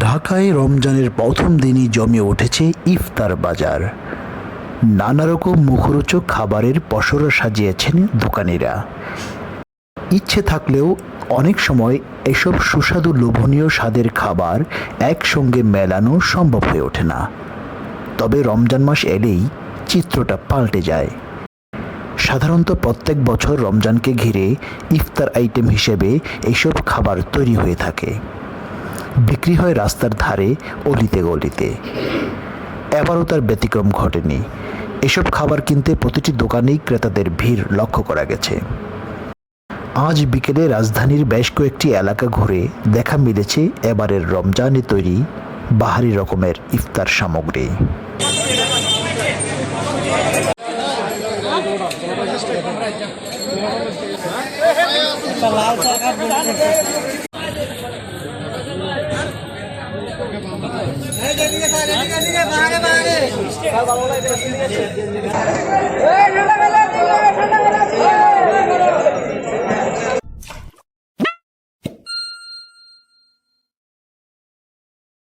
ঢাকায় রমজানের প্রথম দিনই জমে উঠেছে ইফতার বাজার। নানা রকম মুখরোচক খাবারের পসরা সাজিয়েছেন দোকানিরা। ইচ্ছে থাকলেও অনেক সময় এসব সুস্বাদু লোভনীয় স্বাদের খাবার একসঙ্গে মেলানো সম্ভব হয়ে ওঠে না। তবে রমজান মাস এলেই চিত্রটা পাল্টে যায়। সাধারণত প্রত্যেক বছর রমজানকে ঘিরে ইফতার আইটেম হিসেবে এইসব খাবার তৈরি হয়ে থাকে। বিক্রি হয় রাস্তার ধারে অলিতে গলিতে। এবারও তার ব্যতিক্রম ঘটেনি। এসব খাবার কিনতে প্রতিটি দোকানেই ক্রেতাদের ভিড় লক্ষ্য করা গেছে। আজ বিকেলে রাজধানীর বেশ কয়েকটি এলাকা ঘুরে দেখা মিলেছে এবারের রমজানে তৈরি বাহারি রকমের ইফতার সামগ্রী। বাবা ভাই ঠিক আছে